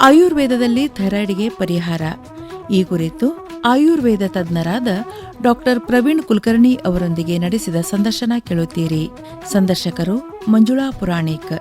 ಆಯುರ್ವೇದದಲ್ಲಿ ಥೈರಾಯ್ಡ್ಗೆ ಪರಿಹಾರ. ಈ ಕುರಿತು ಆಯುರ್ವೇದ ತಜ್ಞರಾದ ಡಾಕ್ಟರ್ ಪ್ರವೀಣ್ ಕುಲಕರ್ಣಿ ಅವರೊಂದಿಗೆ ನಡೆಸಿದ ಸಂದರ್ಶನ ಕೇಳುತ್ತೀರಿ. ಸಂದರ್ಶಕರು ಮಂಜುಳಾ ಪುರಾಣಿಕ್.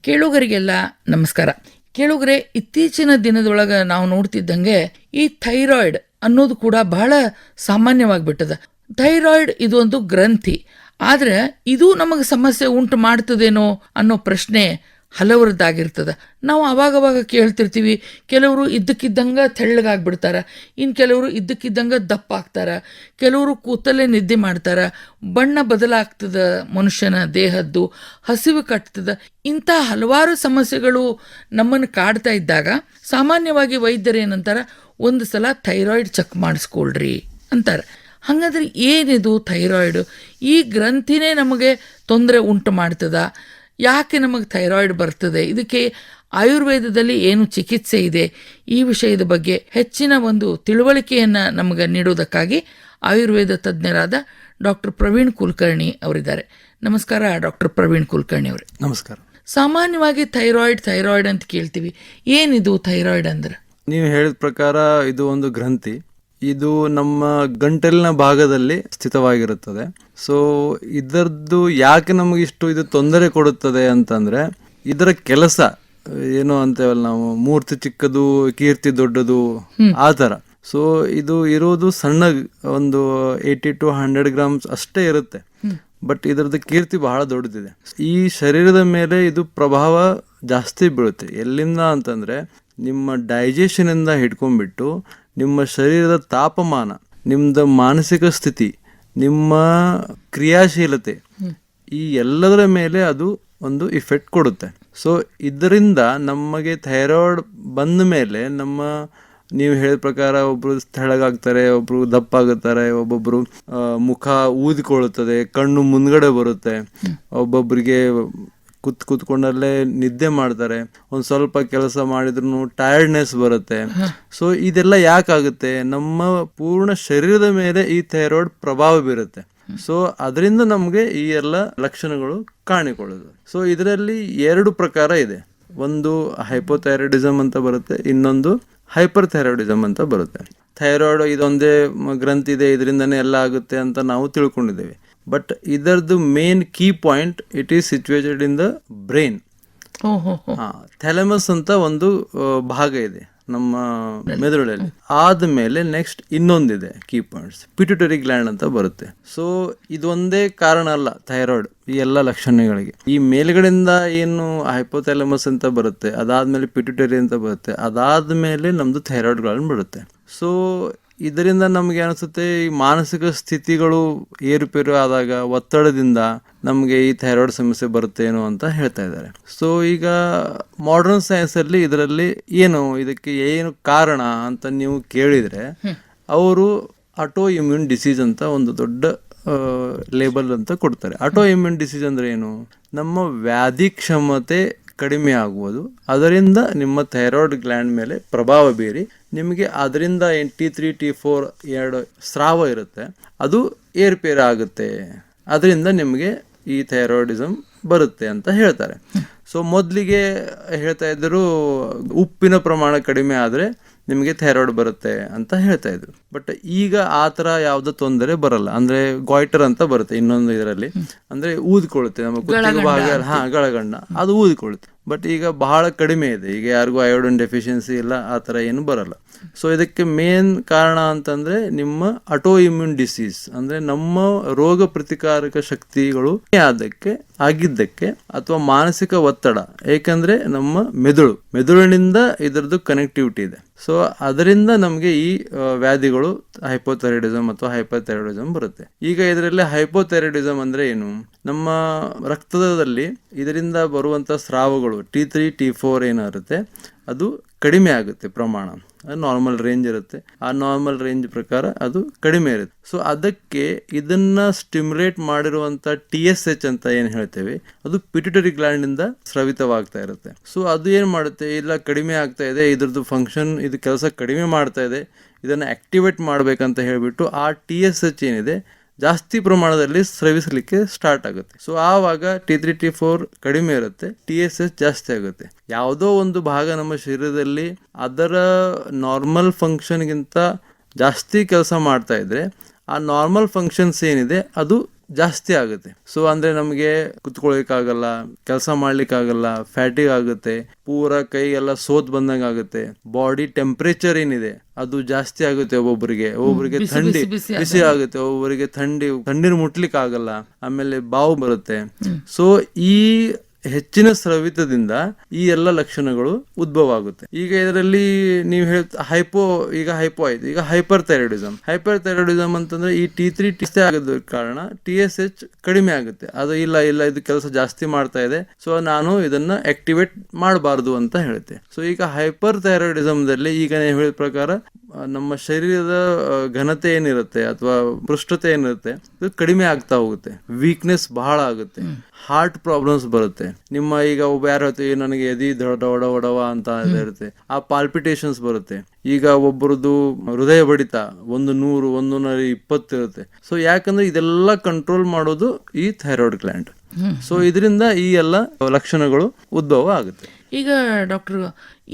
ಕೇಳುಗರಿಗೆಲ್ಲ ನಮಸ್ಕಾರ. ಕೇಳುಗರೆ, ಇತ್ತೀಚಿನ ದಿನದೊಳಗೆ ನಾವು ನೋಡ್ತಿದ್ದಂಗೆ ಈ ಥೈರಾಯ್ಡ್ ಅನ್ನೋದು ಕೂಡ ಬಹಳ ಸಾಮಾನ್ಯವಾಗಿಬಿಟ್ಟದ. ಥೈರಾಯ್ಡ್ ಇದು ಒಂದು ಗ್ರಂಥಿ. ಆದ್ರೆ ಇದು ನಮಗೆ ಸಮಸ್ಯೆ ಉಂಟು ಮಾಡ್ತದೇನೋ ಅನ್ನೋ ಪ್ರಶ್ನೆ ಹಲವರದ್ದಾಗಿರ್ತದ. ನಾವು ಅವಾಗವಾಗ ಕೇಳ್ತಿರ್ತೀವಿ, ಕೆಲವರು ಇದ್ದಕ್ಕಿದ್ದಂಗೆ ತೆಳ್ಳಗಾಗ್ಬಿಡ್ತಾರೆ ಇನ್ನು ಕೆಲವರು ಇದ್ದಕ್ಕಿದ್ದಂಗೆ ದಪ್ಪ ಆಗ್ತಾರೆ ಕೆಲವರು ಕೂತಲ್ಲೇ ನಿದ್ದೆ ಮಾಡ್ತಾರೆ, ಬಣ್ಣ ಬದಲಾಗ್ತದ ಮನುಷ್ಯನ ದೇಹದ್ದು, ಹಸಿವು ಕಟ್ತದ. ಇಂಥ ಹಲವಾರು ಸಮಸ್ಯೆಗಳು ನಮ್ಮನ್ನು ಕಾಡ್ತಾ ಇದ್ದಾಗ ಸಾಮಾನ್ಯವಾಗಿ ವೈದ್ಯರು ಏನಂತಾರೆ, ಒಂದು ಸಲ ಥೈರಾಯ್ಡ್ ಚೆಕ್ ಮಾಡಿಸ್ಕೊಳ್ರಿ ಅಂತಾರೆ. ಹಾಗಾದ್ರೆ ಏನಿದು ಥೈರಾಯ್ಡು? ಈ ಗ್ರಂಥಿನೇ ನಮಗೆ ತೊಂದರೆ ಉಂಟು ಮಾಡ್ತದ. ಯಾಕೆ ನಮಗೆ ಥೈರಾಯ್ಡ್ ಬರ್ತದೆ? ಇದಕ್ಕೆ ಆಯುರ್ವೇದದಲ್ಲಿ ಏನು ಚಿಕಿತ್ಸೆ ಇದೆ? ಈ ವಿಷಯದ ಬಗ್ಗೆ ಹೆಚ್ಚಿನ ಒಂದು ತಿಳುವಳಿಕೆಯನ್ನು ನಮಗೆ ನೀಡೋದಕ್ಕಾಗಿ ಆಯುರ್ವೇದ ತಜ್ಞರಾದ ಡಾಕ್ಟರ್ ಪ್ರವೀಣ್ ಕುಲಕರ್ಣಿ ಅವರಿದ್ದಾರೆ. ನಮಸ್ಕಾರ ಡಾಕ್ಟರ್ ಪ್ರವೀಣ್ ಕುಲಕರ್ಣಿ ಅವರೇ. ನಮಸ್ಕಾರ. ಸಾಮಾನ್ಯವಾಗಿ ಥೈರಾಯ್ಡ್ ಥೈರಾಯ್ಡ್ ಅಂತ ಕೇಳ್ತೀವಿ. ಏನಿದು ಥೈರಾಯ್ಡ್ ಅಂದ್ರೆ? ನೀವು ಹೇಳಿದ ಪ್ರಕಾರ ಇದು ಒಂದು ಗ್ರಂಥಿ. ಇದು ನಮ್ಮ ಗಂಟಲಿನ ಭಾಗದಲ್ಲಿ ಸ್ಥಿತವಾಗಿರುತ್ತದೆ. ಸೊ ಇದರದ್ದು ಯಾಕೆ ನಮಗೆ ಇಷ್ಟು ಇದು ತೊಂದರೆ ಕೊಡುತ್ತದೆ ಅಂತಂದ್ರೆ ಇದರ ಕೆಲಸ ಏನು ಅಂತೇವಲ್ಲ ನಾವು ಮೂರ್ತಿ ಚಿಕ್ಕದು ಕೀರ್ತಿ ದೊಡ್ಡದು ಆ ಥರ. ಸೊ ಇದು ಇರೋದು ಸಣ್ಣ ಒಂದು ಏಯ್ಟಿ ಟು ಹಂಡ್ರೆಡ್ ಗ್ರಾಮ್ಸ್ ಅಷ್ಟೇ ಇರುತ್ತೆ. ಬಟ್ ಇದರದ್ದು ಕೀರ್ತಿ ಬಹಳ ದೊಡ್ಡದಿದೆ. ಈ ಶರೀರದ ಮೇಲೆ ಇದು ಪ್ರಭಾವ ಜಾಸ್ತಿ ಬೀಳುತ್ತೆ. ಎಲ್ಲಿಂದ ಅಂತಂದ್ರೆ ನಿಮ್ಮ ಡೈಜೆಷನ್ ಇಂದ ಹಿಡ್ಕೊಂಡ್ಬಿಟ್ಟು ನಿಮ್ಮ ಶರೀರದ ತಾಪಮಾನ ನಿಮ್ದ ಮಾನಸಿಕ ಸ್ಥಿತಿ ನಿಮ್ಮ ಕ್ರಿಯಾಶೀಲತೆ ಈ ಎಲ್ಲದರ ಮೇಲೆ ಅದು ಒಂದು ಇಫೆಕ್ಟ್ ಕೊಡುತ್ತೆ. ಸೊ ಇದರಿಂದ ನಮಗೆ ಥೈರಾಯ್ಡ್ ಬಂದ ಮೇಲೆ ನಮ್ಮ ನೀವು ಹೇಳಿದ ಪ್ರಕಾರ ಒಬ್ರು ತೆಳಗಾಗ್ತಾರೆ ಒಬ್ರು ದಪ್ಪಾಗುತ್ತಾರೆ ಒಬ್ಬೊಬ್ಬರು ಮುಖ ಊದಿಕೊಳ್ಳುತ್ತದೆ ಕಣ್ಣು ಮುಂದ್ಗಡೆ ಬರುತ್ತೆ ಒಬ್ಬೊಬ್ರಿಗೆ ಕುತ್ ಕೂತ್ಕೊಂಡಲ್ಲೇ ನಿದ್ದೆ ಮಾಡ್ತಾರೆ. ಒಂದು ಸ್ವಲ್ಪ ಕೆಲಸ ಮಾಡಿದ್ರು ಟಯರ್ಡ್ನೆಸ್ ಬರುತ್ತೆ. ಸೊ ಇದೆಲ್ಲ ಯಾಕಾಗುತ್ತೆ? ನಮ್ಮ ಪೂರ್ಣ ಶರೀರದ ಮೇಲೆ ಈ ಥೈರಾಯ್ಡ್ ಪ್ರಭಾವ ಬೀರುತ್ತೆ. ಸೊ ಅದರಿಂದ ನಮಗೆ ಈ ಎಲ್ಲ ಲಕ್ಷಣಗಳು ಕಾಣಿಕೊಳ್ಳೋದು. ಸೊ ಇದರಲ್ಲಿ ಎರಡು ಪ್ರಕಾರ ಇದೆ. ಒಂದು ಹೈಪೋಥೈರಾಯ್ಡಿಸಮ್ ಅಂತ ಬರುತ್ತೆ, ಇನ್ನೊಂದು ಹೈಪರ್ ಥೈರಾಯ್ಡಿಸಮ್ ಅಂತ ಬರುತ್ತೆ. ಥೈರಾಯ್ಡ್ ಇದೊಂದೇ ಗ್ರಂಥಿ ಇದೆ ಇದರಿಂದನೇ ಎಲ್ಲ ಆಗುತ್ತೆ ಅಂತ ನಾವು ತಿಳ್ಕೊಂಡಿದ್ದೇವೆ. ಬಟ್ ಇದರದ್ದು main key point it is situated in the brain thalamus ಅಂತ ಒಂದು ಭಾಗ ಇದೆ ನಮ್ಮ ಮೆದುಳಲ್ಲಿ. ಆದ್ಮೇಲೆ ನೆಕ್ಸ್ಟ್ ಇನ್ನೊಂದಿದೆ ಕೀ ಪಾಯಿಂಟ್ಸ್ ಪಿಟ್ಯುಟರಿ ಗ್ಲ್ಯಾಂಡ್ ಅಂತ ಬರುತ್ತೆ. ಸೊ ಇದೊಂದೇ ಕಾರಣ ಅಲ್ಲ ಥೈರಾಯ್ಡ್ ಈ ಎಲ್ಲ ಲಕ್ಷಣಗಳಿಗೆ. ಈ ಮೇಲ್ಗಡೆಯಿಂದ ಏನು ಹೈಪೋಥೆಲಮಸ್ ಅಂತ ಬರುತ್ತೆ ಅದಾದ್ಮೇಲೆ ಪಿಟ್ಯುಟರಿ ಅಂತ ಬರುತ್ತೆ ಅದಾದ್ಮೇಲೆ ನಮ್ದು ಥೈರಾಯ್ಡ್ ಗ್ಲ್ಯಾಂಡ್ ಬರುತ್ತೆ. ಸೊ ಇದರಿಂದ ನಮಗೆ ಅನಿಸುತ್ತೆ ಈ ಮಾನಸಿಕ ಸ್ಥಿತಿಗಳು ಏರುಪೇರು ಆದಾಗ ಒತ್ತಡದಿಂದ ನಮಗೆ ಈ ಥೈರಾಯ್ಡ್ ಸಮಸ್ಯೆ ಬರುತ್ತೇನೋ ಅಂತ ಹೇಳ್ತಾ ಇದ್ದಾರೆ. ಸೊ ಈಗ ಮಾಡರ್ನ್ ಸೈನ್ಸ್ ಅಲ್ಲಿ ಇದರಲ್ಲಿ ಏನು ಇದಕ್ಕೆ ಏನು ಕಾರಣ ಅಂತ ನೀವು ಕೇಳಿದ್ರೆ ಅವರು ಆಟೋ ಇಮ್ಯೂನ್ ಡಿಸೀಸ್ ಅಂತ ಒಂದು ದೊಡ್ಡ ಲೇಬಲ್ ಅಂತ ಕೊಡ್ತಾರೆ. ಆಟೋ ಇಮ್ಯೂನ್ ಡಿಸೀಸ್ ಅಂದರೆ ಏನು? ನಮ್ಮ ವ್ಯಾಧಿ ಕ್ಷಮತೆ ಕಡಿಮೆ ಆಗುವುದು ಅದರಿಂದ ನಿಮ್ಮ ಥೈರಾಯ್ಡ್ ಗ್ಲ್ಯಾಂಡ್ ಮೇಲೆ ಪ್ರಭಾವ ಬೀರಿ ನಿಮಗೆ ಅದರಿಂದ ಏನು ಟಿ ತ್ರೀ ಟಿ ಫೋರ್ ಎರಡು ಸ್ರಾವ ಇರುತ್ತೆ. ಅದು ಏರ್ಪೇರ್ ಆಗುತ್ತೆ. ಅದರಿಂದ ನಿಮಗೆ ಈ ಥೈರಾಯ್ಡಿಸಮ್ ಬರುತ್ತೆ ಅಂತ ಹೇಳ್ತಾರೆ. ಸೊ ಮೊದಲಿಗೆ ಹೇಳ್ತಾ ಇದ್ದರು ಉಪ್ಪಿನ ಪ್ರಮಾಣ ಕಡಿಮೆ ಆದರೆ ನಿಮಗೆ ಥೈರಾಯ್ಡ್ ಬರುತ್ತೆ ಅಂತ ಹೇಳ್ತಾ ಇದ್ರು. ಬಟ್ ಈಗ ಆ ಥರ ಯಾವುದೋ ತೊಂದರೆ ಬರಲ್ಲ. ಅಂದ್ರೆ ಗಾಯ್ಟರ್ ಅಂತ ಬರುತ್ತೆ ಇನ್ನೊಂದು ಇದರಲ್ಲಿ. ಅಂದ್ರೆ ಊದ್ಕೊಳ್ಳುತ್ತೆ. ನಮ್ಮ ಕುತ್ತಿಗೆ ಭಾಗ ಹಾಂ ಗಳಗಣ್ಣ ಅದು ಊದಿಕೊಳ್ಳುತ್ತೆ. ಬಟ್ ಈಗ ಬಹಳ ಕಡಿಮೆ ಇದೆ. ಈಗ ಯಾರಿಗೂ ಅಯೋಡಿನ್ ಡೆಫಿಷಿಯನ್ಸಿ ಇಲ್ಲ, ಆ ಥರ ಏನು ಬರಲ್ಲ. ಸೊ ಇದಕ್ಕೆ ಮೇನ್ ಕಾರಣ ಅಂತಂದ್ರೆ ನಿಮ್ಮ ಅಟೋ ಇಮ್ಯೂನ್ ಡಿಸೀಸ್ ಅಂದ್ರೆ ನಮ್ಮ ರೋಗ ಪ್ರತಿಕಾರಕ ಶಕ್ತಿಗಳು ಆದಕ್ಕೆ, ಆಗಿದ್ದಕ್ಕೆ ಅಥವಾ ಮಾನಸಿಕ ಒತ್ತಡ, ಏಕೆಂದರೆ ನಮ್ಮ ಮೆದುಳು, ಮೆದುಳಿನಿಂದ ಇದರದ್ದು ಕನೆಕ್ಟಿವಿಟಿ ಇದೆ. ಸೊ ಅದರಿಂದ ನಮಗೆ ಈ ವ್ಯಾಧಿಗಳು ಹೈಪೋಥೈರಾಯ್ಡಿಸಮ್ ಅಥವಾ ಹೈಪೋಥೈರಾಯ್ಡಿಸಮ್ ಬರುತ್ತೆ. ಈಗ ಇದರಲ್ಲಿ ಹೈಪೋಥೈರಾಯ್ಡಿಸಮ್ ಅಂದ್ರೆ ಏನು? ನಮ್ಮ ರಕ್ತದಲ್ಲಿ ಇದರಿಂದ ಬರುವಂಥ ಸ್ರಾವಗಳು ಟಿ ತ್ರೀ ಟಿ ಫೋರ್ ಏನಿರುತ್ತೆ, ಅದು ಕಡಿಮೆ ಆಗುತ್ತೆ ಪ್ರಮಾಣ. ನಾರ್ಮಲ್ ರೇಂಜ್ ಇರುತ್ತೆ. ಆ ನಾರ್ಮಲ್ ರೇಂಜ್ ಪ್ರಕಾರ ಅದು ಕಡಿಮೆ ಇರುತ್ತೆ. ಸೊ ಅದಕ್ಕೆ ಇದನ್ನ ಸ್ಟಿಮ್ಯುಲೇಟ್ ಮಾಡಿರುವಂಥ ಟಿ ಎಸ್ ಎಚ್ ಅಂತ ಏನು ಹೇಳ್ತೇವೆ, ಅದು ಪಿಟ್ಯುಟರಿ ಗ್ಲ್ಯಾಂಡಿಂದ ಸ್ರವಿತವಾಗ್ತಾ ಇರುತ್ತೆ. ಸೊ ಅದು ಏನ್ ಮಾಡುತ್ತೆ, ಇಲ್ಲ ಕಡಿಮೆ ಆಗ್ತಾ ಇದೆ, ಇದ್ರದ್ದು ಫಂಕ್ಷನ್ ಇದು ಕೆಲಸ ಕಡಿಮೆ ಮಾಡ್ತಾ ಇದೆ, ಇದನ್ನ ಆಕ್ಟಿವೇಟ್ ಮಾಡ್ಬೇಕಂತ ಹೇಳಿಬಿಟ್ಟು ಆ ಟಿ ಎಸ್ ಎಚ್ ಏನಿದೆ ಜಾಸ್ತಿ ಪ್ರಮಾಣದಲ್ಲಿ ಸ್ರವಿಸಲಿಕ್ಕೆ ಸ್ಟಾರ್ಟ್ ಆಗುತ್ತೆ. ಸೊ ಆವಾಗ ಟಿ ತ್ರೀ ಟಿ ಫೋರ್ ಕಡಿಮೆ ಇರುತ್ತೆ ಟಿ ಎಸ್ ಎಸ್ ಜಾಸ್ತಿ ಆಗುತ್ತೆ. ಯಾವುದೋ ಒಂದು ಭಾಗ ನಮ್ಮ ಶರೀರದಲ್ಲಿ ಅದರ ನಾರ್ಮಲ್ ಫಂಕ್ಷನ್ಗಿಂತ ಜಾಸ್ತಿ ಕೆಲಸ ಮಾಡ್ತಾ ಇದ್ರೆ, ಆ ನಾರ್ಮಲ್ ಫಂಕ್ಷನ್ಸ್ ಏನಿದೆ, ಅದು ಜಾಸ್ತಿ ಆಗುತ್ತೆ. ಸೊ ಅಂದ್ರೆ ನಮಗೆ ಕುತ್ಕೊಳ್ಳಿಕ್ಕಾಗಲ್ಲ ಕೆಲಸ ಮಾಡ್ಲಿಕ್ಕಾಗಲ್ಲ ಫ್ಯಾಟಿಗ್ ಆಗುತ್ತೆ ಪೂರ ಕೈ ಎಲ್ಲ ಸೋತ್ ಬಂದಂಗ ಆಗುತ್ತೆ. ಬಾಡಿ ಟೆಂಪರೇಚರ್ ಏನಿದೆ ಅದು ಜಾಸ್ತಿ ಆಗುತ್ತೆ ಒಬ್ಬೊಬ್ಬರಿಗೆ ಒಬ್ಬೊಬ್ಬರಿಗೆ ಥಂಡಿ ಬಿಸಿ ಆಗುತ್ತೆ. ಒಬ್ಬೊಬ್ಬರಿಗೆ ಥಂಡಿ ತಣ್ಣೀರು ಮುಟ್ಲಿಕ್ಕೆ ಆಗಲ್ಲ ಆಮೇಲೆ ಬಾವು ಬರುತ್ತೆ. ಸೊ ಈ ಹೆಚ್ಚಿನ ಸ್ರವಿತದಿಂದ ಈ ಎಲ್ಲ ಲಕ್ಷಣಗಳು ಉದ್ಭವ ಆಗುತ್ತೆ ಈಗ ಇದರಲ್ಲಿ ನೀವು ಹೇಳ್ ಹೈಪೋ ಈಗ ಹೈಪೋ ಆಯ್ತು. ಈಗ ಹೈಪರ್ ಥೈರಾಯ್ಡಿಸಮ್ ಹೈಪರ್ ಥೈರಾಯ್ಡಿಸಮ್ ಅಂತಂದ್ರೆ ಈ ಟಿ ತ್ರೀ ಟಿ ಆಗೋದ್ರ ಕಾರಣ ಟಿ ಎಸ್ ಎಚ್ ಕಡಿಮೆ ಆಗುತ್ತೆ. ಅದು ಇಲ್ಲ ಇಲ್ಲ ಇದು ಕೆಲಸ ಜಾಸ್ತಿ ಮಾಡ್ತಾ ಇದೆ. ಸೊ ನಾನು ಇದನ್ನ ಆಕ್ಟಿವೇಟ್ ಮಾಡಬಾರ್ದು ಅಂತ ಹೇಳುತ್ತೆ ಸೊ ಈಗ ಹೈಪರ್ ಥೈರಾಯ್ಡಿಸಮ್ದಲ್ಲಿ ಈಗ ನೀವು ಹೇಳಿದ ಪ್ರಕಾರ ನಮ್ಮ ಶರೀರದ ಘನತೆ ಏನಿರುತ್ತೆ ಅಥವಾ ಪೃಷ್ಠತೆ ಏನಿರುತ್ತೆ ಇದು ಕಡಿಮೆ ಆಗ್ತಾ ಹೋಗುತ್ತೆ. ವೀಕ್ನೆಸ್ ಬಹಳ ಆಗುತ್ತೆ. ಹಾರ್ಟ್ ಪ್ರಾಬ್ಲಮ್ಸ್ ಬರುತ್ತೆ. ನಿಮ್ಮ ಈಗ ಒಬ್ಬ ಯಾರು ಹೇಳ್ತೀವಿ ನನಗೆ ಎದಿ ದೊಡ್ಡ ಒಡ ಒಡವ ಅಂತ ಇರುತ್ತೆ ಆ ಪಾಲ್ಪಿಟೇಷನ್ಸ್ ಬರುತ್ತೆ. ಈಗ ಒಬ್ಬರದ್ದು ಹೃದಯ ಬಡಿತ ಒಂದು ನೂರು ಒಂದು ನೂರ ಇಪ್ಪತ್ತು ಇರುತ್ತೆ. ಸೊ ಯಾಕಂದ್ರೆ ಇದೆಲ್ಲ ಕಂಟ್ರೋಲ್ ಮಾಡೋದು ಈ ಥೈರಾಯ್ಡ್ ಗ್ಲ್ಯಾಂಡ್ ಸೊ ಇದರಿಂದ ಈ ಎಲ್ಲ ಲಕ್ಷಣಗಳು ಉದ್ಭವ ಆಗುತ್ತೆ. ಈಗ ಡಾಕ್ಟರ್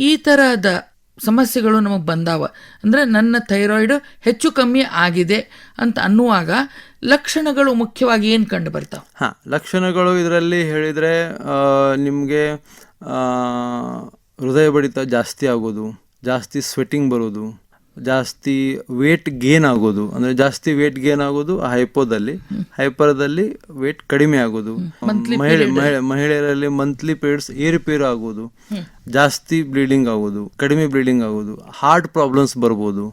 ಈ ತರಹದ ಸಮಸ್ಯೆಗಳು ನಮಗೆ ಬಂದಾವ. ಅಂದರೆ ನನ್ನ ಥೈರಾಯ್ಡ್ ಹೆಚ್ಚು ಕಮ್ಮಿ ಆಗಿದೆ ಅಂತ ಅನ್ನುವಾಗ ಲಕ್ಷಣಗಳು ಮುಖ್ಯವಾಗಿ ಏನು ಕಂಡು ಬರ್ತಾವ? ಹಾಂ, ಲಕ್ಷಣಗಳು ಇದರಲ್ಲಿ ಹೇಳಿದರೆ ನಿಮಗೆ ಹೃದಯ ಬಡಿತ ಜಾಸ್ತಿ ಆಗೋದು, ಜಾಸ್ತಿ ಸ್ವೆಟ್ಟಿಂಗ್ ಬರೋದು ಜಾಸ್ತಿ ವೇಟ್ ಗೇನ್ ಆಗೋದು. ಅಂದ್ರೆ ಜಾಸ್ತಿ ವೇಟ್ ಗೇನ್ ಆಗೋದು ಹೈಪೋದಲ್ಲಿ ಹೈಪರ್ದಲ್ಲಿ ವೇಟ್ ಕಡಿಮೆ ಆಗೋದು. ಮಹಿಳೆ ಮಹಿಳೆ- ಮಹಿಳೆಯರಲ್ಲಿ ಮಂತ್ಲಿ ಪೀರಿಯಡ್ಸ್ ಏರುಪೇರು ಆಗೋದು. ಜಾಸ್ತಿ ಬ್ಲೀಡಿಂಗ್ ಆಗೋದು. ಕಡಿಮೆ ಬ್ಲೀಡಿಂಗ್ ಆಗೋದು. ಹಾರ್ಟ್ ಪ್ರಾಬ್ಲಮ್ಸ್ ಬರ್ಬೋದು.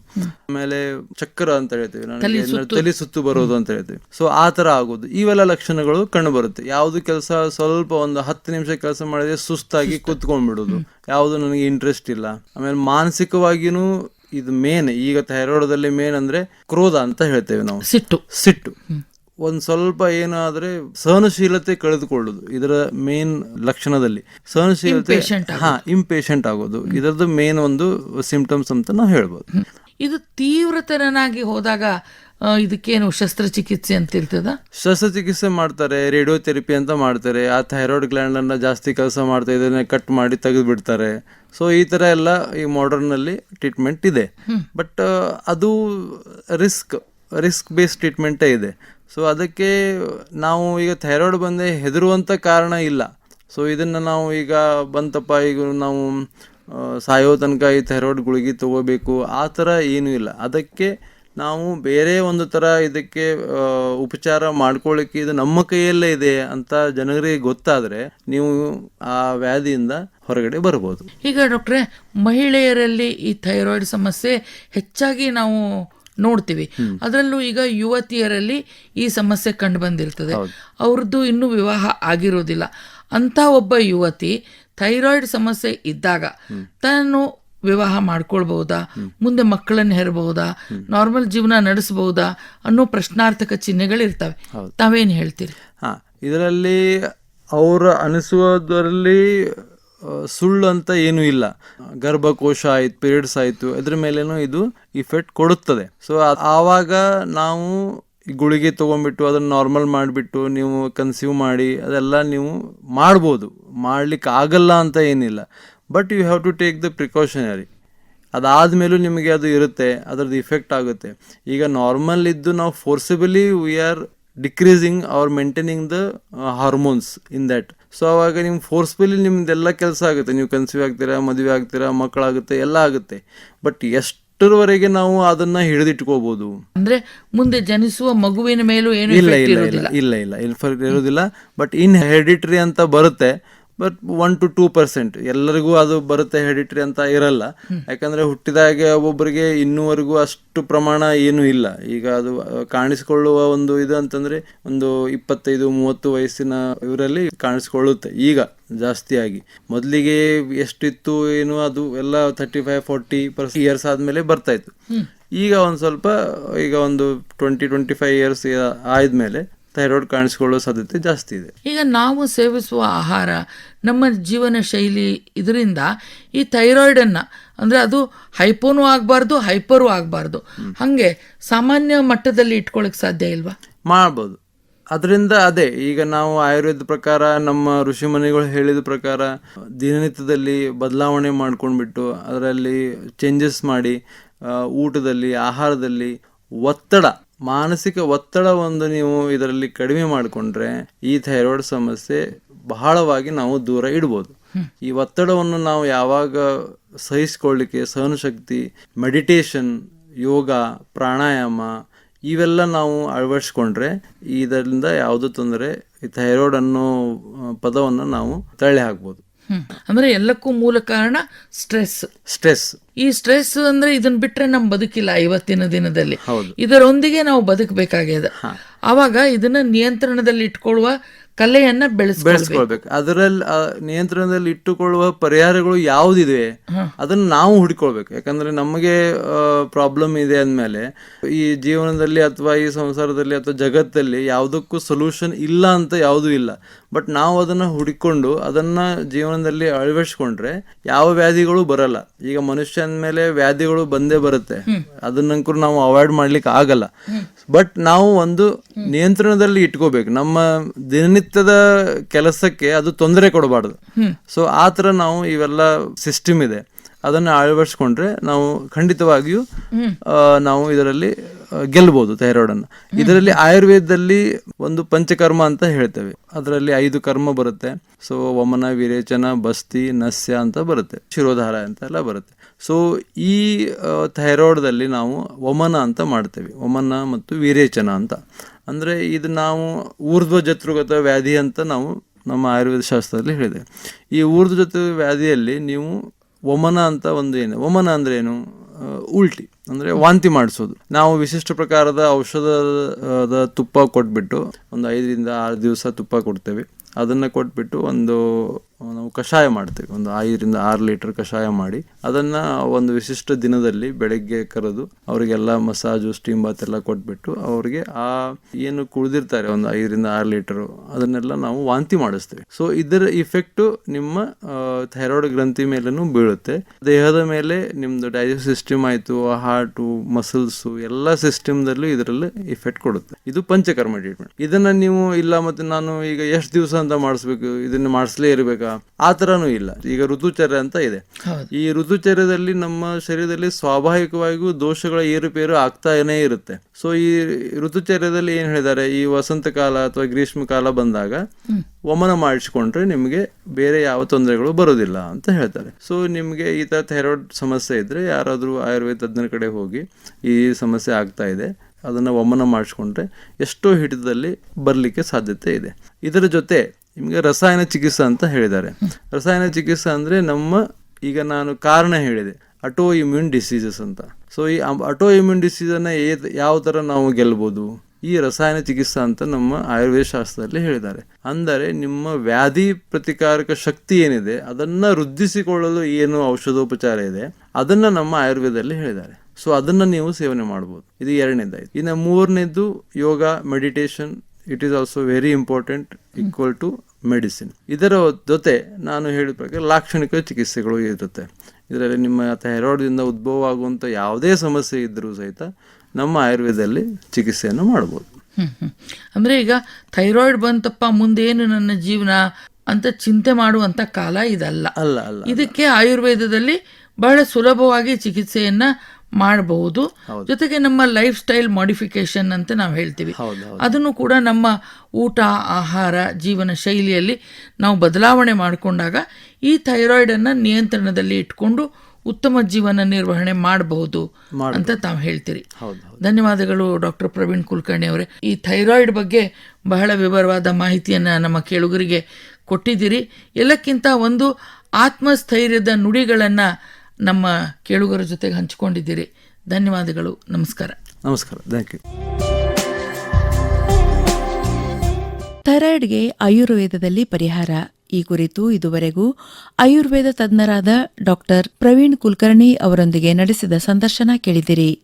ಆಮೇಲೆ ಚಕ್ರ ಅಂತ ಹೇಳ್ತೀವಿ. ನನಗೆ ತಲೆ ಸುತ್ತು. ಬರೋದು ಅಂತ ಹೇಳ್ತೀವಿ. ಸೊ ಆ ತರ ಆಗೋದು. ಇವೆಲ್ಲ ಲಕ್ಷಣಗಳು ಕಂಡು ಬರುತ್ತೆ. ಯಾವ್ದು ಕೆಲಸ ಸ್ವಲ್ಪ ಒಂದು ಹತ್ತು ನಿಮಿಷ ಕೆಲಸ ಮಾಡಿದ್ರೆ ಸುಸ್ತಾಗಿ ಕೂತ್ಕೊಂಡ್ಬಿಡೋದು. ಯಾವುದು ನನಗೆ ಇಂಟ್ರೆಸ್ಟ್ ಇಲ್ಲ. ಆಮೇಲೆ ಮಾನಸಿಕವಾಗಿನೂ ಇದು ಮೇನ್ ಈಗ ಥೈರಾಯ್ಡ್ದಲ್ಲಿ ಮೇನ್ ಅಂದ್ರೆ ಕ್ರೋಧ ಅಂತ ಹೇಳ್ತೇವೆ ನಾವು. ಸಿಟ್ಟು. ಸಿಟ್ಟು. ಒಂದ್ ಸ್ವಲ್ಪ ಏನಾದ್ರೆ ಸಹನಶೀಲತೆ ಕಳೆದುಕೊಳ್ಳುದು ಇದರ ಮೇನ್ ಲಕ್ಷಣದಲ್ಲಿ. ಸಹನಶೀಲತೆ ಹಾ ಇಂಪೇಷಂಟ್ ಆಗೋದು. ಇದರದ್ದು ಮೇನ್ ಒಂದು ಸಿಂಪ್ಟಮ್ಸ್ ಅಂತ ನಾವು ಹೇಳ್ಬೋದು. ಇದು ತೀವ್ರತರನಾಗಿ ಹೋದಾಗ ಇದಕ್ಕೇನು ಶಸ್ತ್ರಚಿಕಿತ್ಸೆ ಅಂತ ಇರ್ತದ? ಶಸ್ತ್ರಚಿಕಿತ್ಸೆ ಮಾಡ್ತಾರೆ ರೇಡಿಯೋಥೆರಪಿ ಅಂತ ಮಾಡ್ತಾರೆ. ಆ ಥೈರಾಯ್ಡ್ ಗ್ಲ್ಯಾಂಡ್ ಅನ್ನ ಜಾಸ್ತಿ ಕೆಲಸ ಮಾಡ್ತಾ ಇದನ್ನ ಕಟ್ ಮಾಡಿ ತೆಗೆದು ಬಿಡ್ತಾರೆ ಸೊ ಈ ತರ ಎಲ್ಲ ಈ ಮಾಡರ್ನ್ ಅಲ್ಲಿ ಟ್ರೀಟ್ಮೆಂಟ್ ಇದೆ. ಬಟ್ ಅದು ರಿಸ್ಕ್ ರಿಸ್ಕ್ ಬೇಸ್ಡ್ ಟ್ರೀಟ್ಮೆಂಟೇ ಇದೆ. ಸೊ ಅದಕ್ಕೆ ನಾವು ಈಗ ಥೈರಾಯ್ಡ್ ಬಂದೆ ಹೆದರುವಂತ ಕಾರಣ ಇಲ್ಲ. ಸೊ ಇದನ್ನ ನಾವು ಈಗ ಬಂತಪ್ಪ ಈಗ ನಾವು ಸಾಯೋ ತನಕ ಈ ಥೈರಾಯ್ಡ್ ಗುಳಿಗೆ ತಗೋಬೇಕು ಆ ಥರ ಏನೂ ಇಲ್ಲ. ಅದಕ್ಕೆ ನಾವು ಬೇರೆ ಒಂದು ಥರ ಇದಕ್ಕೆ ಉಪಚಾರ ಮಾಡ್ಕೊಳ್ಳಿಕ್ಕೆ ಇದು ನಮ್ಮ ಕೈಯಲ್ಲೇ ಇದೆ ಅಂತ ಜನರಿಗೆ ಗೊತ್ತಾದರೆ ನೀವು ಆ ವ್ಯಾಧಿಯಿಂದ ಹೊರಗಡೆ ಬರ್ಬೋದು. ಈಗ ಡಾಕ್ಟ್ರೆ ಮಹಿಳೆಯರಲ್ಲಿ ಈ ಥೈರಾಯ್ಡ್ ಸಮಸ್ಯೆ ಹೆಚ್ಚಾಗಿ ನಾವು ನೋಡ್ತೀವಿ. ಅದರಲ್ಲೂ ಈಗ ಯುವತಿಯರಲ್ಲಿ ಈ ಸಮಸ್ಯೆ ಕಂಡು ಬಂದಿರ್ತದೆ. ಅವ್ರದ್ದು ಇನ್ನೂ ವಿವಾಹ ಆಗಿರೋದಿಲ್ಲ. ಅಂತ ಒಬ್ಬ ಯುವತಿ ಥೈರಾಯ್ಡ್ ಸಮಸ್ಯೆ ಇದ್ದಾಗ ತಾನು ವಿವಾಹ ಮಾಡ್ಕೊಳ್ಬಹುದಾ? ಮುಂದೆ ಮಕ್ಕಳನ್ನು ಹೆರಬಹುದಾ? ನಾರ್ಮಲ್ ಜೀವನ ನಡೆಸಬಹುದಾ? ಅನ್ನೋ ಪ್ರಶ್ನಾರ್ಥಕ ಚಿಹ್ನೆಗಳಿರ್ತವೆ. ತಾವೇನು ಹೇಳ್ತೀರಿ? ಹಾ ಇದರಲ್ಲಿ ಅವರ ಅನಿಸುವುದರಲ್ಲಿ ಸುಳ್ಳು ಅಂತ ಏನೂ ಇಲ್ಲ. ಗರ್ಭಕೋಶ ಆಯ್ತು ಪೀರಿಯಡ್ಸ್ ಆಯಿತು ಇದ್ರ ಮೇಲೇನು ಇದು ಇಫೆಕ್ಟ್ ಕೊಡುತ್ತದೆ. ಸೊ ಆವಾಗ ನಾವು ಗುಳಿಗೆ ತಗೊಂಡ್ಬಿಟ್ಟು ಅದನ್ನ ನಾರ್ಮಲ್ ಮಾಡಿಬಿಟ್ಟು ನೀವು ಕನ್ಸ್ಯೂಮ್ ಮಾಡಿ ಅದೆಲ್ಲ ನೀವು ಮಾಡ್ಬೋದು. ಮಾಡ್ಲಿಕ್ಕೆ ಆಗಲ್ಲ ಅಂತ ಏನಿಲ್ಲ. But you have to take the precautionary ಅದಾದ್ಮೇಲೂ ನಿಮಗೆ ಅದು ಇರುತ್ತೆ ಅದರದ್ದು ಇಫೆಕ್ಟ್ ಆಗುತ್ತೆ. ಈಗ ನಾರ್ಮಲ್ ಇದ್ದು ನಾವು forcibly we are decreasing or maintaining the hormones in that so ಅವಾಗ ನಿಮ್ ಫೋರ್ಸ್ಫುಲಿ ನಿಮ್ದೆಲ್ಲ ಕೆಲಸ ಆಗುತ್ತೆ. ನೀವು ಕನ್ಸೀವ್ ಆಗ್ತೀರಾ ಮದುವೆ ಆಗ್ತೀರಾ ಮಕ್ಕಳಾಗುತ್ತೆ ಎಲ್ಲ ಆಗುತ್ತೆ. ಬಟ್ ಎಷ್ಟರವರೆಗೆ ನಾವು ಅದನ್ನ ಹಿಡಿದಿಟ್ಕೋಬಹುದು ಅಂದ್ರೆ ಮುಂದೆ ಜನಿಸುವ ಮಗುವಿನ ಮೇಲೂ ಏನು ಇಲ್ಲ ಇಲ್ಲ ಇಲ್ಲ ಇಲ್ಲ ಇಲ್ಲ ಇರೋದಿಲ್ಲ ಬಟ್ ಇನ್ ಹೆರಿಡಿಟ್ರಿ ಅಂತ ಬರುತ್ತೆ. But one to two percent ಎಲ್ಲರಿಗೂ ಅದು ಬರುತ್ತೆ ಹೆಡಿಟ್ರಿ ಅಂತ ಇರಲ್ಲ. ಯಾಕಂದ್ರೆ ಹುಟ್ಟಿದಾಗೆ ಒಬ್ಬೊಬ್ಬರಿಗೆ ಇನ್ನೂವರೆಗೂ ಅಷ್ಟು ಪ್ರಮಾಣ ಏನು ಇಲ್ಲ. ಈಗ ಅದು ಕಾಣಿಸಿಕೊಳ್ಳುವ ಒಂದು ಇದು ಅಂತಂದ್ರೆ ಒಂದು ಇಪ್ಪತ್ತೈದು ಮೂವತ್ತು ವಯಸ್ಸಿನ ಇವರಲ್ಲಿ ಕಾಣಿಸಿಕೊಳ್ಳುತ್ತೆ. ಈಗ ಜಾಸ್ತಿಯಾಗಿ. ಮೊದಲಿಗೆ ಎಷ್ಟಿತ್ತು ಏನು ಅದು ಎಲ್ಲ thirty five forty percent years ಆದ್ಮೇಲೆ ಬರ್ತಾ ಇತ್ತು. ಈಗ ಒಂದು ಸ್ವಲ್ಪ ಈಗ ಒಂದು ಟ್ವೆಂಟಿ ಟ್ವೆಂಟಿ ಫೈವ್ ಇಯರ್ಸ್ ಆದ್ಮೇಲೆ ಥೈರಾಯ್ಡ್ ಕಾಣಿಸ್ಕೊಳ್ಳೋ ಸಾಧ್ಯತೆ ಜಾಸ್ತಿ ಇದೆ. ಈಗ ನಾವು ಸೇವಿಸುವ ಆಹಾರ ನಮ್ಮ ಜೀವನ ಶೈಲಿ ಇದರಿಂದ ಈ ಥೈರಾಯ್ಡನ್ನು ಅಂದರೆ ಅದು ಹೈಪೋನೂ ಆಗಬಾರ್ದು ಹೈಪರೂ ಆಗಬಾರ್ದು. ಹಾಗೆ ಸಾಮಾನ್ಯ ಮಟ್ಟದಲ್ಲಿ ಇಟ್ಕೊಳ್ಳೋಕೆ ಸಾಧ್ಯ ಇಲ್ವಾ? ಮಾಡ್ಬೋದು. ಅದರಿಂದ ಅದೇ ಈಗ ನಾವು ಆಯುರ್ವೇದ ಪ್ರಕಾರ ನಮ್ಮ ಋಷಿಮುನಿಗಳು ಹೇಳಿದ ಪ್ರಕಾರ ದಿನನಿತ್ಯದಲ್ಲಿ ಬದಲಾವಣೆ ಮಾಡ್ಕೊಂಡ್ಬಿಟ್ಟು ಅದರಲ್ಲಿ ಚೇಂಜಸ್ ಮಾಡಿ ಊಟದಲ್ಲಿ ಆಹಾರದಲ್ಲಿ ಒತ್ತಡ ಮಾನಸಿಕ ಒತ್ತಡವನ್ನು ನೀವು ಇದರಲ್ಲಿ ಕಡಿಮೆ ಮಾಡಿಕೊಂಡ್ರೆ ಈ ಥೈರಾಯ್ಡ್ ಸಮಸ್ಯೆ ಬಹಳವಾಗಿ ನಾವು ದೂರ ಇಡ್ಬೋದು. ಈ ಒತ್ತಡವನ್ನು ನಾವು ಯಾವಾಗ ಸಹಿಸ್ಕೊಳ್ಳಿಕ್ಕೆ ಸಹನಶಕ್ತಿ ಮೆಡಿಟೇಷನ್ ಯೋಗ ಪ್ರಾಣಾಯಾಮ ಇವೆಲ್ಲ ನಾವು ಅಳವಡಿಸ್ಕೊಂಡ್ರೆ ಇದರಿಂದ ಯಾವುದು ತೊಂದರೆ ಈ ಥೈರಾಯ್ಡ್ ಅನ್ನೋ ಪದವನ್ನು ನಾವು ತಳ್ಳಿ ಹಾಕ್ಬೋದು. ಅಂದ್ರೆ ಎಲ್ಲಕ್ಕೂ ಮೂಲ ಕಾರಣ ಸ್ಟ್ರೆಸ್. ಸ್ಟ್ರೆಸ್. ಈ ಸ್ಟ್ರೆಸ್ ಅಂದ್ರೆ ಇದನ್ನ ಬಿಟ್ರೆ ನಮ್ ಬದುಕಿಲ್ಲ ಇವತ್ತಿನ ದಿನದಲ್ಲಿ. ಇದರೊಂದಿಗೆ ನಾವು ಬದುಕಬೇಕಾಗ್ಯದ. ಅವಾಗ ಇದನ್ನ ನಿಯಂತ್ರಣದಲ್ಲಿ ಇಟ್ಕೊಳ್ಳುವ ಕಲೆಯನ್ನ ಬೆಳೆಸ್ಕೊಳ್ಬೇಕು. ಅದರಲ್ಲಿ ನಿಯಂತ್ರಣದಲ್ಲಿ ಇಟ್ಟುಕೊಳ್ಳುವ ಪರಿಹಾರಗಳು ಯಾವುದಿದೆ ಅದನ್ನ ನಾವು ಹುಡ್ಕೊಳ್ಬೇಕು. ಯಾಕಂದ್ರೆ ನಮಗೆ ಪ್ರಾಬ್ಲಮ್ ಇದೆ ಅಂದಮೇಲೆ ಈ ಜೀವನದಲ್ಲಿ ಅಥವಾ ಈ ಸಂಸಾರದಲ್ಲಿ ಅಥವಾ ಜಗತ್ತಲ್ಲಿ ಯಾವುದಕ್ಕೂ ಸೊಲ್ಯೂಷನ್ ಇಲ್ಲ ಅಂತ ಯಾವುದೂ ಇಲ್ಲ. ಬಟ್ ನಾವು ಅದನ್ನ ಹುಡ್ಕೊಂಡು ಅದನ್ನ ಜೀವನದಲ್ಲಿ ಅಳವಡಿಸ್ಕೊಂಡ್ರೆ ಯಾವ ವ್ಯಾಧಿಗಳು ಬರಲ್ಲ. ಈಗ ಮನುಷ್ಯ ಅಂದಮೇಲೆ ವ್ಯಾಧಿಗಳು ಬಂದೇ ಬರುತ್ತೆ. ಅದನ್ನಂಕೂ ನಾವು ಅವಾಯ್ಡ್ ಮಾಡ್ಲಿಕ್ಕೆ ಆಗಲ್ಲ ಬಟ್ ನಾವು ಒಂದು ನಿಯಂತ್ರಣದಲ್ಲಿ ಇಟ್ಕೋಬೇಕು. ನಮ್ಮ ದಿನನಿತ್ಯದ ಕೆಲಸಕ್ಕೆ ಅದು ತೊಂದರೆ ಕೊಡಬಾರ್ದು. ಸೊ ಆ ಥರ ನಾವು ಇವೆಲ್ಲ ಸಿಸ್ಟಮ್ ಇದೆ. ಅದನ್ನು ಅಳವಡಿಸ್ಕೊಂಡ್ರೆ ನಾವು ಖಂಡಿತವಾಗಿಯೂ ನಾವು ಇದರಲ್ಲಿ ಗೆಲ್ಲಬಹುದು ಥೈರಾಯ್ಡನ್ನು. ಥೈರಾಯ್ಡ್ ಅನ್ನು ಇದರಲ್ಲಿ ಆಯುರ್ವೇದದಲ್ಲಿ ಒಂದು ಪಂಚಕರ್ಮ ಅಂತ ಹೇಳ್ತೇವೆ. ಅದರಲ್ಲಿ ಐದು ಕರ್ಮ ಬರುತ್ತೆ. ಸೊ ವಮನ ವಿರೇಚನ ಬಸ್ತಿ ನಸ್ಯ ಅಂತ ಬರುತ್ತೆ. ಶಿರೋಧಾರ ಅಂತ ಎಲ್ಲ ಬರುತ್ತೆ. ಸೊ ಈ ಥೈರಾಯ್ಡ್ದಲ್ಲಿ ನಾವು ವಮನ ಅಂತ ಮಾಡ್ತೇವೆ. ವಮನ ಮತ್ತು ವಿರೇಚನ ಅಂತ. ಅಂದರೆ ಇದು ನಾವು ಊರ್ಧ್ವ ಜತೃಗತ ವ್ಯಾಧಿ ಅಂತ ನಾವು ನಮ್ಮ ಆಯುರ್ವೇದ ಶಾಸ್ತ್ರದಲ್ಲಿ ಹೇಳಿದೆ. ಈ ಊರ್ಧ್ವ ಜತೃ ವ್ಯಾಧಿಯಲ್ಲಿ ನೀವು ವಮನ ಅಂತ ಒಂದು ಏನು, ವಮನ ಅಂದರೆ ಏನು? ಉಲ್ಟಿ, ಅಂದರೆ ವಾಂತಿ ಮಾಡಿಸೋದು. ನಾವು ವಿಶಿಷ್ಟ ಪ್ರಕಾರದ ಔಷಧದ ತುಪ್ಪ ಕೊಟ್ಬಿಟ್ಟು ಒಂದು ಐದರಿಂದ ಆರು ದಿವಸ ತುಪ್ಪ ಕೊಡ್ತೇವೆ. ಅದನ್ನು ಕೊಟ್ಬಿಟ್ಟು ಒಂದು ನಾವು ಕಷಾಯ ಮಾಡ್ತೇವೆ. ಒಂದು ಐದರಿಂದ ಆರು ಲೀಟರ್ ಕಷಾಯ ಮಾಡಿ, ಅದನ್ನ ಒಂದು ವಿಶಿಷ್ಟ ದಿನದಲ್ಲಿ ಬೆಳಗ್ಗೆ ಕರೆದು ಅವರಿಗೆಲ್ಲ ಮಸಾಜು ಸ್ಟೀಮ್ ಬಾತ್ ಎಲ್ಲ ಕೊಟ್ಬಿಟ್ಟು ಅವರಿಗೆ ಆ ಏನು ಕುಡಿದಿರ್ತಾರೆ, ಒಂದು ಐದರಿಂದ ಆರು ಲೀಟರ್ ಅದನ್ನೆಲ್ಲ ನಾವು ವಾಂತಿ ಮಾಡಿಸ್ತೇವೆ. ಸೊ ಇದರ ಇಫೆಕ್ಟು ನಿಮ್ಮ ಥೈರಾಯ್ಡ್ ಗ್ರಂಥಿ ಮೇಲೂ ಬೀಳುತ್ತೆ. ದೇಹದ ಮೇಲೆ ನಿಮ್ದು ಡೈಜೆಸ್ಟ್ ಸಿಸ್ಟಮ್ ಆಯಿತು ಹಾರ್ಟು ಮಸಲ್ಸು ಎಲ್ಲ ಸಿಸ್ಟಮ್ದಲ್ಲೂ ಇದರಲ್ಲಿ ಇಫೆಕ್ಟ್ ಕೊಡುತ್ತೆ. ಇದು ಪಂಚಕರ್ಮ ಟ್ರೀಟ್ಮೆಂಟ್ ಇದನ್ನ ನೀವು, ಇಲ್ಲ ಮತ್ತೆ ನಾನು ಈಗ ಎಷ್ಟು ದಿವಸ ಅಂತ ಮಾಡಿಸ್ಬೇಕು, ಇದನ್ನ ಮಾಡಿಸ್ಲೇ ಇರಬೇಕಾ? ಆ ಥರನೂ ಇಲ್ಲ. ಈಗ ಋತುಚರ್ಯ ಅಂತ ಇದೆ. ಈ ಋತುಚರ್ಯದಲ್ಲಿ ನಮ್ಮ ಶರೀರದಲ್ಲಿ ಸ್ವಾಭಾವಿಕವಾಗಿಯೂ ದೋಷಗಳ ಏರುಪೇರು ಆಗ್ತಾನೇ ಇರುತ್ತೆ. ಸೊ ಈ ಋತುಚರ್ಯದಲ್ಲಿ ಏನ್ ಹೇಳಿದ್ದಾರೆ? ಈ ವಸಂತ ಕಾಲ ಅಥವಾ ಗ್ರೀಷ್ಮ ಕಾಲ ಬಂದಾಗ ವಮನ ಮಾಡಿಸಿಕೊಂಡ್ರೆ ನಿಮಗೆ ಬೇರೆ ಯಾವ ತೊಂದರೆಗಳು ಬರೋದಿಲ್ಲ ಅಂತ ಹೇಳ್ತಾರೆ. ಸೊ ನಿಮಗೆ ಈ ತರ ಥೈರಾಯ್ಡ್ ಸಮಸ್ಯೆ ಇದ್ರೆ ಯಾರಾದರೂ ಆಯುರ್ವೇದ ತಜ್ಞರ ಕಡೆ ಹೋಗಿ ಈ ಸಮಸ್ಯೆ ಆಗ್ತಾ ಇದೆ. ಅದನ್ನ ವಮನ ಮಾಡಿಸ್ಕೊಂಡ್ರೆ ಎಷ್ಟೋ ಹಿಡಿತದಲ್ಲಿ ಬರಲಿಕ್ಕೆ ಸಾಧ್ಯತೆ ಇದೆ. ಇದರ ಜೊತೆ ನಿಮಗೆ ರಸಾಯನ ಚಿಕಿತ್ಸೆ ಅಂತ ಹೇಳಿದ್ದಾರೆ. ರಸಾಯನ ಚಿಕಿತ್ಸೆ ಅಂದರೆ ನಮ್ಮ ಈಗ ನಾನು ಕಾರಣ ಹೇಳಿದೆ ಅಟೋ ಇಮ್ಯೂನ್ ಡಿಸೀಸಸ್ ಅಂತ. ಸೊ ಈ ಅಟೋ ಇಮ್ಯೂನ್ ಡಿಸೀಸನ್ನು ಯಾವ ಥರ ನಾವು ಗೆಲ್ಬೋದು? ಈ ರಸಾಯನ ಚಿಕಿತ್ಸೆ ಅಂತ ನಮ್ಮ ಆಯುರ್ವೇದ ಶಾಸ್ತ್ರದಲ್ಲಿ ಹೇಳಿದ್ದಾರೆ. ಅಂದರೆ ನಿಮ್ಮ ವ್ಯಾಧಿ ಪ್ರತಿಕಾರಕ ಶಕ್ತಿ ಏನಿದೆ, ಅದನ್ನು ವೃದ್ಧಿಸಿಕೊಳ್ಳಲು ಏನು ಔಷಧೋಪಚಾರ ಇದೆ, ಅದನ್ನು ನಮ್ಮ ಆಯುರ್ವೇದದಲ್ಲಿ ಹೇಳಿದ್ದಾರೆ. ಸೊ ಅದನ್ನು ನೀವು ಸೇವನೆ ಮಾಡ್ಬೋದು. ಇದು ಎರಡನೇದಾಯ್ತು. ಇನ್ನು ಮೂರನೇದು yoga meditation it is also very important equal to medicine ಇದರ ಜೊತೆ ನಾನು ಹೇಳಿದ ಪ್ರಕಾರ ಲಾಕ್ಷಣಿಕ ಚಿಕಿತ್ಸೆಗಳು ಇರುತ್ತೆ. ಇದರಲ್ಲಿ ನಿಮ್ಮ ಥೈರಾಯ್ಡ್ದಿಂದ ಉದ್ಭವ ಆಗುವಂಥ ಯಾವುದೇ ಸಮಸ್ಯೆ ಇದ್ದರೂ ಸಹಿತ ನಮ್ಮ ಆಯುರ್ವೇದದಲ್ಲಿ ಚಿಕಿತ್ಸೆಯನ್ನು ಮಾಡ್ಬೋದು. ಅಂದರೆ ಈಗ ಥೈರಾಯ್ಡ್ ಬಂತಪ್ಪ ಮುಂದೇನು ನನ್ನ ಜೀವನ ಅಂತ ಚಿಂತೆ ಮಾಡುವಂಥ ಕಾಲ ಇದಲ್ಲ. ಅಲ್ಲ ಅಲ್ಲ. ಇದಕ್ಕೆ ಆಯುರ್ವೇದದಲ್ಲಿ ಬಹಳ ಸುಲಭವಾಗಿ ಚಿಕಿತ್ಸೆಯನ್ನ ಮಾಡಬಹುದು. ಜೊತೆಗೆ ನಮ್ಮ ಲೈಫ್ ಸ್ಟೈಲ್ ಮಾಡಿಫಿಕೇಶನ್ ಅಂತ ನಾವು ಹೇಳ್ತೀವಿ. ಅದನ್ನು ಕೂಡ ನಮ್ಮ ಊಟ ಆಹಾರ ಜೀವನ ಶೈಲಿಯಲ್ಲಿ ನಾವು ಬದಲಾವಣೆ ಮಾಡಿಕೊಂಡಾಗ ಈ ಥೈರಾಯ್ಡನ್ನು ನಿಯಂತ್ರಣದಲ್ಲಿ ಇಟ್ಕೊಂಡು ಉತ್ತಮ ಜೀವನ ನಿರ್ವಹಣೆ ಮಾಡಬಹುದು ಅಂತ ತಾವು ಹೇಳ್ತೀರಿ. ಧನ್ಯವಾದಗಳು ಡಾಕ್ಟರ್ ಪ್ರವೀಣ್ ಕುಲಕರ್ಣಿ ಅವರೇ. ಈ ಥೈರಾಯ್ಡ್ ಬಗ್ಗೆ ಬಹಳ ವಿವರವಾದ ಮಾಹಿತಿಯನ್ನು ನಮ್ಮ ಕೇಳುಗರಿಗೆ ಕೊಟ್ಟಿದ್ದೀರಿ. ಎಲ್ಲಕ್ಕಿಂತ ಒಂದು ಆತ್ಮಸ್ಥೈರ್ಯದ ನುಡಿಗಳನ್ನು ನಮ್ಮ ಕೇಳುಗರ ಜೊತೆಗೆ ಹಂಚಿಕೊಂಡಿದ್ದೀರಿ. ಧನ್ಯವಾದಗಳು. ನಮಸ್ಕಾರ. ನಮಸ್ಕಾರ. ಥ್ಯಾಂಕ್ ಯು ಥೈರಾಯ್ಡ್ಗೆ ಆಯುರ್ವೇದದಲ್ಲಿ ಪರಿಹಾರ. ಈ ಕುರಿತು ಇದುವರೆಗೂ ಆಯುರ್ವೇದ ತಜ್ಞರಾದ ಡಾಕ್ಟರ್ ಪ್ರವೀಣ್ ಕುಲಕರ್ಣಿ ಅವರೊಂದಿಗೆ ನಡೆಸಿದ ಸಂದರ್ಶನ ಕೇಳಿದಿರಿ